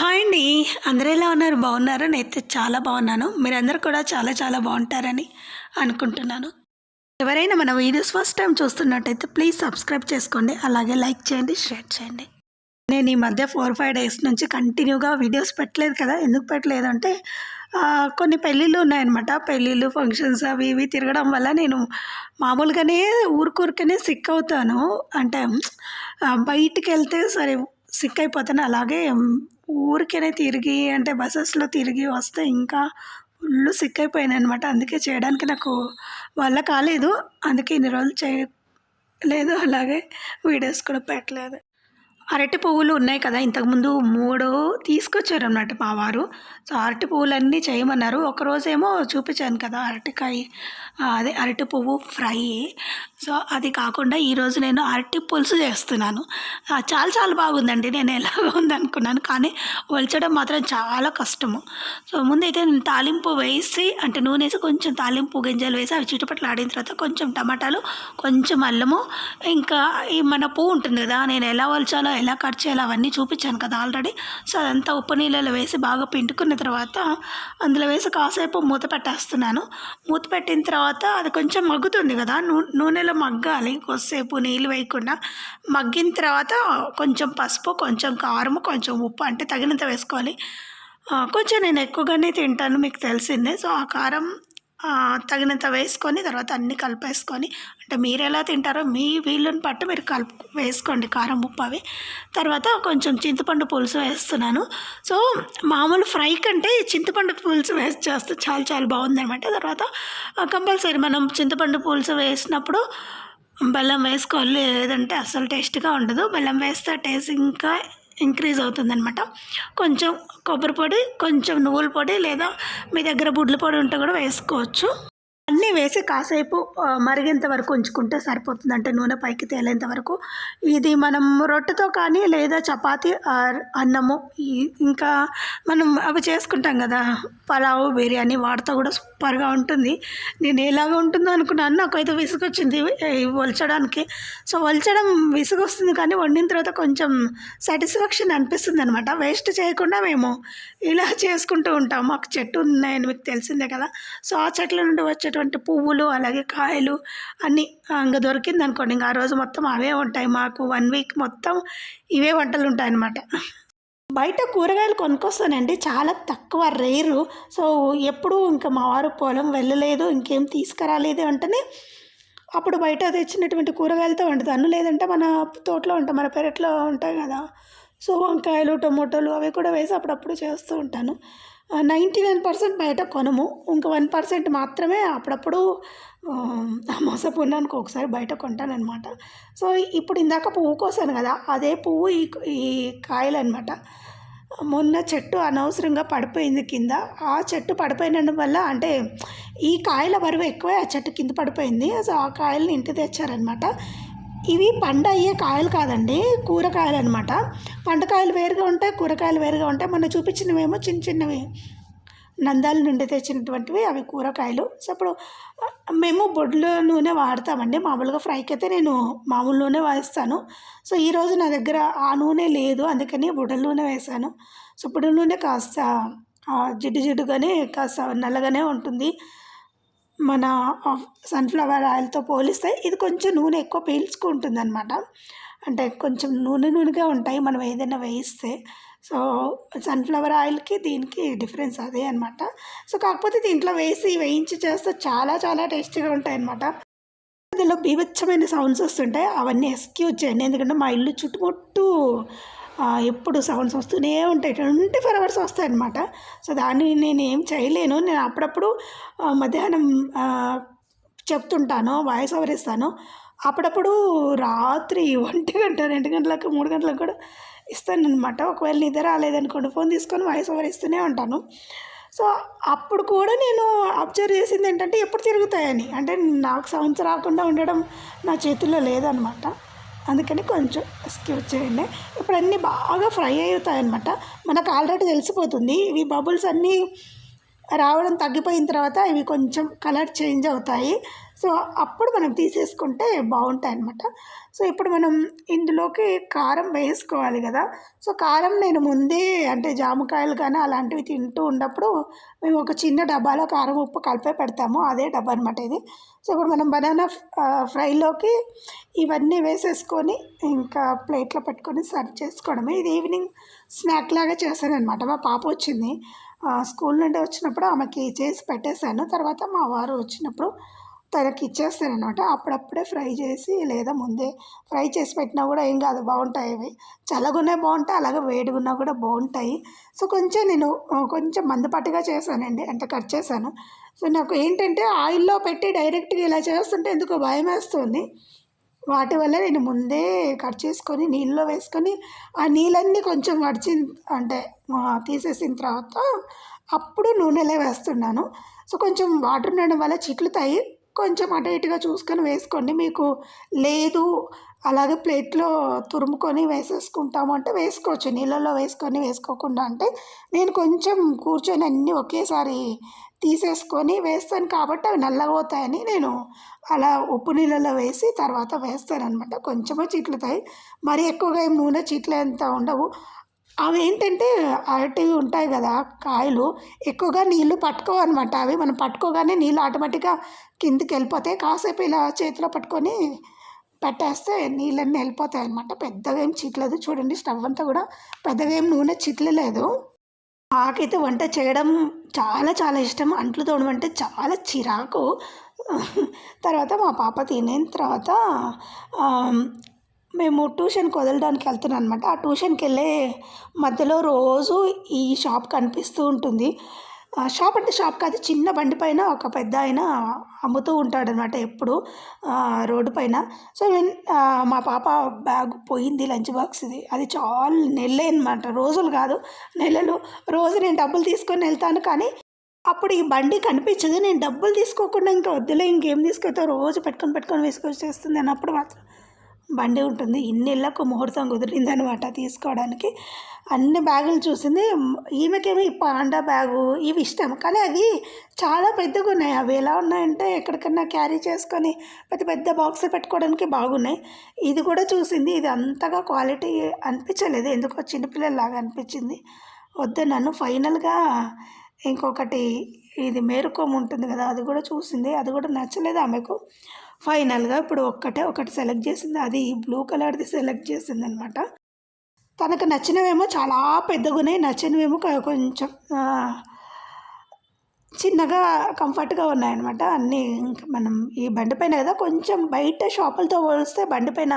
Hi అండి. అందరూ ఎలా ఉన్నారు? బాగున్నారు? నేనైతే చాలా బాగున్నాను. మీరందరూ కూడా చాలా చాలా బాగుంటారని అనుకుంటున్నాను. ఎవరైనా మన వీడియోస్ ఫస్ట్ టైం చూస్తున్నట్టయితే ప్లీజ్ సబ్స్క్రైబ్ చేసుకోండి. అలాగే లైక్ చేయండి షేర్ చేయండి. నేను ఈ మధ్య ఫోర్ ఫైవ్ డేస్ నుంచి కంటిన్యూగా వీడియోస్ పెట్టలేదు కదా. ఎందుకు పెట్టలేదు అంటే కొన్ని పెళ్ళిళ్ళు ఉన్నాయన్నమాట. పెళ్ళిళ్ళు ఫంక్షన్స్ అవి ఇవి తిరగడం వల్ల నేను మామూలుగానే ఊరికూరికనే సిక్ అవుతాను. అంటే బయటికి వెళ్తే సరే సిక్ అయిపోతాను అలాగే ఊరికేనే తిరిగి అంటే బస్సెస్లో తిరిగి వస్తే ఇంకా ఫుల్ సిక్ అయిపోయాను అనమాట అందుకే చేయడానికి నాకు వల్ల కాలేదు. అందుకే ఇన్ని రోజులు చేయలేదు. అలాగే వీడియోస్ కూడా పెట్టలేదు. అరటి పువ్వులు ఉన్నాయి కదా ఇంతకుముందు మూడు తీసుకొచ్చారు అన్నట్టు మా వారు. సో అరటి పువ్వులన్నీ చేయమన్నారు. ఒకరోజేమో చూపించాను కదా అరటికాయ అదే అరటి పువ్వు ఫ్రై. సో అది కాకుండా ఈరోజు నేను అరటి పులుసు చేస్తున్నాను. చాలా చాలా బాగుందండి. నేను ఎలాగో ఉందనుకున్నాను కానీ ఒలచడం మాత్రం చాలా కష్టము. సో ముందైతే నేను తాలింపు వేసి అంటే నూనె వేసి కొంచెం తాలింపు గింజలు వేసి అవి చుట్టుపక్కల ఆడిన తర్వాత కొంచెం టమాటాలు కొంచెం అల్లము ఇంకా ఈ మన పువ్వు ఉంటుంది కదా నేను ఎలా ఒలచాలో ఎలా కట్ చేయాలి అవన్నీ చూపించాను కదా ఆల్రెడీ. సో అదంతా ఉప్పు నీళ్ళలో వేసి బాగా పిండుకున్న తర్వాత అందులో వేసి కాసేపు మూత పెట్టేస్తున్నాను. మూత పెట్టిన తర్వాత అది కొంచెం మగ్గుతుంది కదా. నూనెలో మగ్గాలి కొద్దిసేపు నీళ్ళు వేయకుండా. మగ్గిన తర్వాత కొంచెం పసుపు కొంచెం కారము కొంచెం ఉప్పు అంటే తగినంత వేసుకోవాలి. కొంచెం నేను ఎక్కువగానే తింటాను మీకు తెలిసిందే. సో ఆ కారం తగినంత వేసుకొని తర్వాత అన్నీ కలిపేసుకొని అంటే మీరు ఎలా తింటారో మీ వీళ్ళని పట్టు మీరు కలుపు వేసుకోండి కారం ఉప్పు అవి. తర్వాత కొంచెం చింతపండు పులుసు వేస్తున్నాను. సో మామూలు ఫ్రై కంటే చింతపండు పులుసు వేసి చేస్తే చాలా చాలా బాగుందనమాట తర్వాత కంపల్సరీ మనం చింతపండు పులుసు వేసినప్పుడు బెల్లం వేసుకోవాలి లేదంటే అసలు టేస్ట్గా ఉండదు. బెల్లం వేస్తే టేస్ట్ ఇంకా ఇంక్రీజ్ అవుతుందనమాట కొంచెం కొబ్బరి పొడి కొంచెం నువ్వుల పొడి లేదా మీ దగ్గర బుడ్ల పొడి ఉంటే కూడా వేసుకోవచ్చు. అన్నీ వేసి కాసేపు మరిగేంత వరకు ఉంచుకుంటే సరిపోతుంది. అంటే నూనె పైకి తేలేంత వరకు. ఇది మనం రొట్టెతో కానీ లేదా చపాతి అన్నము ఇంకా మనం అవి చేసుకుంటాం కదా పలావు బిర్యానీ వాటితో కూడా సూపర్గా ఉంటుంది. నేను ఎలాగ ఉంటుందో అనుకున్నాను. నాకైతే విసుగొచ్చింది. వలచడానికి. సో వలచడం విసుగు వస్తుంది కానీ వండిన తర్వాత కొంచెం సాటిస్ఫాక్షన్ అనిపిస్తుంది అనమాట వేస్ట్ చేయకుండా మేము ఇలా చేసుకుంటూ ఉంటాం. మాకు చెట్టు ఉన్నాయని మీకు తెలిసిందే కదా. సో ఆ చెట్ల నుండి వచ్చేటువంటి పువ్వులు అలాగే కాయలు అన్నీ ఇంకా దొరికింది అనుకోండి ఇంకా ఆ రోజు మొత్తం అవే ఉంటాయి. మాకు వన్ వీక్ మొత్తం ఇవే వంటలు ఉంటాయి అన్నమాట బయట కూరగాయలు కొనుక్కొస్తానండి. చాలా తక్కువ రేరు. సో ఎప్పుడు ఇంకా మా వారు పొలం వెళ్ళలేదు ఇంకేం తీసుకురాలేదు అంటేనే అప్పుడు బయట తెచ్చినటువంటి కూరగాయలతో వండుతాను. లేదంటే మన తోటలో ఉంటాం మన పెరట్లో ఉంటాయి కదా. సో వంకాయలు టొమాటోలు అవి కూడా వేసి అప్పుడప్పుడు చేస్తూ ఉంటాను. నైంటీ నైన్ పర్సెంట్ బయట కొనము. ఇంకా వన్ పర్సెంట్ మాత్రమే అప్పుడప్పుడు అమాస పుణ్యానికి ఒకసారి బయట కొంటానమాట సో ఇప్పుడు ఇందాక పువ్వు కోసాను కదా అదే పువ్వు ఈ ఈ కాయలు అనమాట మొన్న చెట్టు అనవసరంగా పడిపోయింది కింద. ఆ చెట్టు పడిపోయినందు వల్ల అంటే ఈ కాయల బరువు ఎక్కువ ఆ చెట్టు కింద పడిపోయింది. సో ఆ కాయలను ఇంటి తెచ్చారనమాట ఇవి పండు అయ్యే కాయలు కాదండి కూరగాయలు అనమాట పంటకాయలు వేరుగా ఉంటాయి కూరగాయలు వేరుగా ఉంటాయి. మొన్న చూపించినవేమో చిన్న చిన్నవి. నందాల నుండి తెచ్చినటువంటివి అవి కూరగాయలు. సో అప్పుడు మేము బొడ్ల నూనె వాడతామండి. మామూలుగా ఫ్రైకి అయితే నేను మామూలు నూనె వేస్తాను సో ఈరోజు నా దగ్గర ఆ నూనె లేదు. అందుకని బొడల నూనె వేసాను సో బుడ్డల నూనె కాస్త జిడ్డు జిడ్డుగానే కాస్త నల్లగానే ఉంటుంది. మన సన్ఫ్లవర్ ఆయిల్తో పోలిస్తే ఇది కొంచెం నూనె ఎక్కువ పీల్చుకుంటుంది అనమాట అంటే కొంచెం నూనె నూనెగా ఉంటాయి మనం ఏదైనా వేయిస్తే. సో సన్ఫ్లవర్ ఆయిల్కి దీనికి డిఫరెన్స్ అదే అనమాట సో కాకపోతే దీంట్లో వేసి వేయించి చేస్తే చాలా చాలా టేస్టీగా ఉంటాయి అనమాట అందులో బీభత్సమైన సౌండ్స్ వస్తుంటాయి. అవన్నీ ఎక్స్క్యూజ్ చేయండి. ఎందుకంటే మా ఇల్లు చుట్టుముట్టు ఎప్పుడు సౌండ్స్ వస్తూనే ఉంటాయి. ట్వంటీ ఫోర్ అవర్స్ వస్తాయి అనమాట సో దాన్ని నేను ఏం చేయలేను. నేను అప్పుడప్పుడు మధ్యాహ్నం చెప్తుంటాను వాయిస్ ఓవర్ ఇస్తాను. అప్పుడప్పుడు రాత్రి ఒంటి గంట రెండు గంటలకు మూడు గంటలకు కూడా ఇస్తాను అనమాట ఒకవేళ నిద్ర రాలేదనుకోండి ఫోన్ తీసుకొని వాయిస్ ఓవర్ ఇస్తూనే ఉంటాను. సో అప్పుడు కూడా నేను అబ్జర్వ్ చేసింది ఏంటంటే ఎప్పుడు తిరుగుతాయని. అంటే నాకు సౌండ్స్ రాకుండా ఉండడం నా చేతుల్లో లేదనమాట అందుకని కొంచెం స్కిప్ చేయండి. ఇప్పుడు అన్నీ బాగా ఫ్రై అవుతాయన్నమాట. మనకు ఆల్రెడీ తెలిసిపోతుంది. ఇవి బబుల్స్ అన్నీ రావడం తగ్గిపోయిన తర్వాత ఇవి కొంచెం కలర్ చేంజ్ అవుతాయి. సో అప్పుడు మనం తీసేసుకుంటే బాగుంటాయి అన్నమాట సో ఇప్పుడు మనం ఇందులోకి కారం వేసుకోవాలి కదా. సో కారం నేను ముందే అంటే జామకాయలు కానీ అలాంటివి తింటూ ఉన్నప్పుడు మేము ఒక చిన్న డబ్బాలో కారం ఉప్పు కలిపే పెడతాము. అదే డబ్బా అనమాట ఇది. సో ఇప్పుడు మనం బనానా ఫ్రైలోకి ఇవన్నీ వేసేసుకొని ఇంకా ప్లేట్లో పెట్టుకొని సర్వ్ చేసుకోవడమే. ఇది ఈవినింగ్ స్నాక్ లాగా చేశాను అనమాట మా పాప వచ్చింది. స్కూల్ నుండి వచ్చినప్పుడు ఆమెకి చేసి పెట్టేశాను. తర్వాత మా వారు వచ్చినప్పుడు తనకి ఇచ్చేస్తారనమాట అప్పుడప్పుడే ఫ్రై చేసి లేదా ముందే ఫ్రై చేసి పెట్టినా కూడా ఏం కాదు బాగుంటాయి అవి. చల్లగున్నా బాగుంటాయి అలాగే వేడిగున్నా కూడా బాగుంటాయి. సో కొంచెం నేను కొంచెం మందపాటిగా చేశానండి. అంటే కట్ చేశాను. సో నాకు ఏంటంటే ఆయిల్లో పెట్టి డైరెక్ట్గా ఇలా చేస్తుంటే ఎందుకో భయం వేస్తుంది. వాటి వల్ల నేను ముందే కట్ చేసుకొని నీళ్ళలో వేసుకొని ఆ నీళ్ళన్నీ కొంచెం కడిచి అంటే తీసేసిన తర్వాత అప్పుడు నూనెలో వేస్తున్నాను. సో కొంచెం వాటర్ ఉండడం వల్ల చిట్లుతాయి కొంచెం అటు ఇటుగా చూసుకొని వేసుకోండి. మీకు లేదు అలాగే ప్లేట్లో తురుముకొని వేసేసుకుంటాము అంటే వేసుకోవచ్చు. నీళ్ళల్లో వేసుకొని వేసుకోకుండా అంటే నేను కొంచెం కూర్చొని అన్నీ ఒకేసారి తీసేసుకొని వేస్తాను కాబట్టి అవి నల్లగవుతాయని నేను అలా ఉప్పు నీళ్ళలో వేసి తర్వాత వేస్తాను అనమాట కొంచెమే చిట్లుతాయి. మరీ ఎక్కువగా ఏం నూనె చిట్లేంత ఉండవు. అవి ఏంటంటే అరటివి ఉంటాయి కదా కాయలు ఎక్కువగా నీళ్ళు పట్టుకోవన్నమాట. అవి మనం పట్టుకోగానే నీళ్ళు ఆటోమేటిక్గా కిందికి వెళ్ళిపోతాయి. కాసేపు ఇలా చేతిలో పట్టుకొని పెట్టేస్తే నీళ్ళన్నీ వెళ్ళిపోతాయి అనమాట పెద్దగా ఏం చిట్లేదు. చూడండి స్టవ్ అంతా కూడా పెద్దగా ఏం నూనె చిట్లలేదు. నాకైతే వంట చేయడం చాలా చాలా ఇష్టం. అంట్లు తోమడం అంటే చాలా చిరాకు. తర్వాత మా పాప తినిన తర్వాత మేము ట్యూషన్కి వదలడానికి వెళ్తున్నాను అనమాట ఆ ట్యూషన్కి వెళ్ళే మధ్యలో రోజు ఈ షాప్ కనిపిస్తూ ఉంటుంది. షాప్ అంటే షాప్ కాదు చిన్న బండి పైన ఒక పెద్ద ఆయన అమ్ముతూ ఉంటాడనమాట ఎప్పుడు రోడ్డు పైన. సో నేను మా పాప బ్యాగ్ పోయింది లంచ్ బాక్స్ ఇది. అది చాలా నెలలే అనమాట రోజులు కాదు నెలలు. రోజు నేను డబ్బులు తీసుకొని వెళ్తాను కానీ అప్పుడు ఈ బండి కనిపించదు. నేను డబ్బులు తీసుకోకుండా ఇంకా వద్దులే ఇంకేం తీసుకెళ్తా రోజు పెట్టుకొని పెట్టుకొని వేసుకొచ్చేస్తుంది అన్నప్పుడు మాత్రం. బండి ఉంటుంది. ఇన్నిళ్ళకు ముహూర్తం కుదిరిందనమాట తీసుకోవడానికి. అన్ని బ్యాగులు చూసింది. ఈమెకేమి పాండా బ్యాగు ఇవి ఇష్టం. కానీ అవి చాలా పెద్దగా ఉన్నాయి అవి ఎలా ఉన్నాయంటే ఎక్కడికన్నా క్యారీ చేసుకొని పెద్ద పెద్ద బాక్స్ పెట్టుకోవడానికి బాగున్నాయి. ఇది కూడా చూసింది. ఇది అంతగా క్వాలిటీ అనిపించలేదు. ఎందుకో చిన్నపిల్లలాగా అనిపించింది. వద్దు నన్ను ఫైనల్గా ఇంకొకటి ఇది మేరుకోము ఉంటుంది కదా అది కూడా చూసింది. అది కూడా నచ్చలేదు ఆమెకు. ఫైనల్గా ఇప్పుడు ఒక్కటే ఒకటి సెలెక్ట్ చేసింది. అది బ్లూ కలర్ది సెలెక్ట్ చేసింది అనమాట తనకు నచ్చినవేమో చాలా పెద్దగా ఉన్నాయి నచ్చినవేమో కొంచెం చిన్నగా కంఫర్ట్గా ఉన్నాయన్నమాట అన్నీ ఇంకా మనం ఈ బండి పైన కదా కొంచెం బయట షాపులతో పోలిస్తే బండి పైన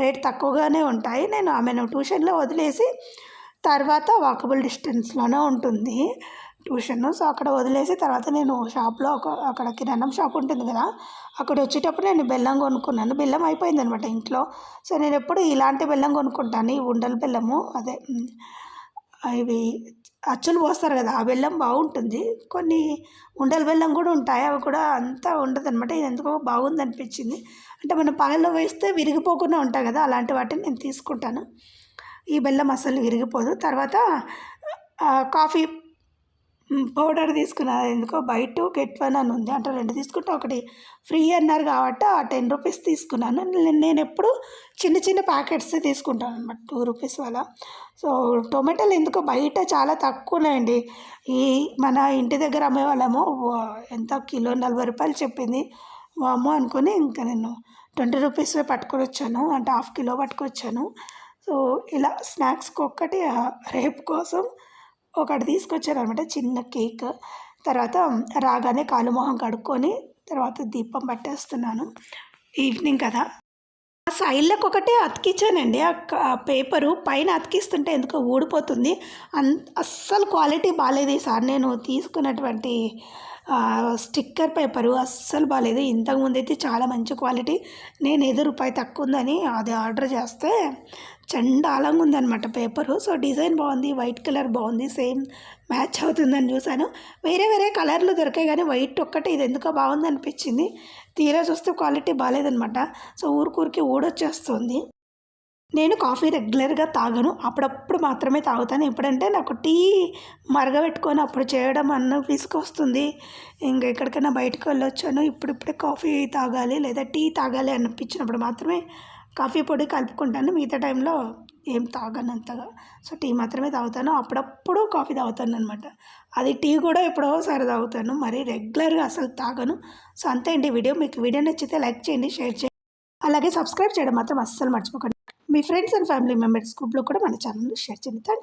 రేట్ తక్కువగానే ఉంటాయి. నేను ఆమెను ట్యూషన్లో వదిలేసి తర్వాత వాకబుల్ డిస్టెన్స్లోనే ఉంటుంది. ట్యూషన్. సో అక్కడ వదిలేసి తర్వాత నేను షాప్లో ఒక అక్కడ కిరాణం షాప్ ఉంటుంది కదా అక్కడ వచ్చేటప్పుడు నేను బెల్లం కొనుక్కున్నాను. బెల్లం అయిపోయింది అనమాట ఇంట్లో. సో నేను ఎప్పుడు ఇలాంటి బెల్లం కొనుక్కుంటాను. ఈ ఉండల బెల్లము అదే ఇవి అచ్చులు పోస్తారు కదా ఆ బెల్లం బాగుంటుంది. కొన్ని ఉండల బెల్లం కూడా ఉంటాయి. అవి కూడా అంతా ఉండదు అనమాట ఇది ఎందుకో బాగుంది అనిపించింది. అంటే మనం పాలలో వేస్తే విరిగిపోకుండా ఉంటాయి కదా అలాంటి వాటిని నేను తీసుకుంటాను. ఈ బెల్లం అసలు విరిగిపోదు. తర్వాత కాఫీ పౌడర్ తీసుకున్నా ఎందుకో బయట గెట్ వన్ అని ఉంది. అంటే రెండు తీసుకుంటే ఒకటి ఫ్రీ అన్నారు కాబట్టి ఆ టెన్ రూపీస్ తీసుకున్నాను. నేను- ఎప్పుడు చిన్న చిన్న ప్యాకెట్స్ తీసుకుంటాను అనమాట టూ రూపీస్ వల్ల. సో టొమాటోలు ఎందుకో బయట చాలా తక్కువ ఉన్నాయండి. ఈ మన ఇంటి దగ్గర అమ్మే వాళ్ళము ఎంత కిలో నలభై రూపాయలు చెప్పింది. వామో అనుకుని ఇంకా నేను ట్వంటీ రూపీస్ పట్టుకొని వచ్చాను. అంటే హాఫ్ కిలో పట్టుకొచ్చాను. సో ఇలా స్నాక్స్కి ఒక్కటి రేపు కోసం ఒకటి తీసుకొచ్చాను అనమాట చిన్న కేక్. తర్వాత రాగానే కాలు మొహం కడుక్కొని తర్వాత దీపం పట్టేస్తున్నాను. ఈవినింగ్ కదా. ఆ సైడ్లకు ఒకటే అతికించానండి ఆ ఆ పేపరు పైన అతికిస్తుంటే ఎందుకో ఊడిపోతుంది. అన్ అస్సలు క్వాలిటీ బాగాలేదు ఈసారి నేను తీసుకున్నటువంటి స్టిక్కర్ పేపరు అస్సలు బాగాలేదు ఇంతకుముందు అయితే చాలా మంచి క్వాలిటీ. నేను ఏదో రూపాయి తక్కువ ఉందని అది ఆర్డర్ చేస్తే చండాలంగా ఉందన్నమాట పేపరు. సో డిజైన్ బాగుంది వైట్ కలర్ బాగుంది సేమ్ మ్యాచ్ అవుతుందని చూశాను. వేరే వేరే కలర్లు దొరికాయి కానీ వైట్ ఒక్కటే. ఇది ఎందుకో బాగుంది అనిపించింది. తీరా చూస్తే క్వాలిటీ బాగాలేదనమాట సో ఊరికూరికి ఊడొచ్చేస్తుంది. నేను కాఫీ రెగ్యులర్గా తాగను. అప్పుడప్పుడు మాత్రమే తాగుతాను. ఎప్పుడంటే నాకు టీ మరగబెట్టుకొని అప్పుడు చేయడం అన్న విసుకొస్తుంది ఇంకా ఎక్కడికైనా బయటకు వెళ్ళొచ్చాను. ఇప్పుడిప్పుడే కాఫీ తాగాలి లేదా టీ తాగాలి అనిపించినప్పుడు మాత్రమే కాఫీ పొడి కలుపుకుంటాను. మిగతా టైంలో ఏం తాగను అంతగా సో టీ మాత్రమే తాగుతాను. అప్పుడప్పుడు కాఫీ తాగుతాను అనమాట అది టీ కూడా ఎప్పుడో ఒకసారి తాగుతాను. మరి రెగ్యులర్గా అసలు తాగను. సో అంతే అండి వీడియో. మీకు వీడియో నచ్చితే లైక్ చేయండి షేర్ చేయండి. అలాగే సబ్స్క్రైబ్ చేయడం మాత్రం అస్సలు మర్చిపోకండి. మీ ఫ్రెండ్స్ అండ్ ఫ్యామిలీ మెంబర్స్ గ్రూప్లో కూడా మన ఛానల్ని షేర్ చేయండి. Thank you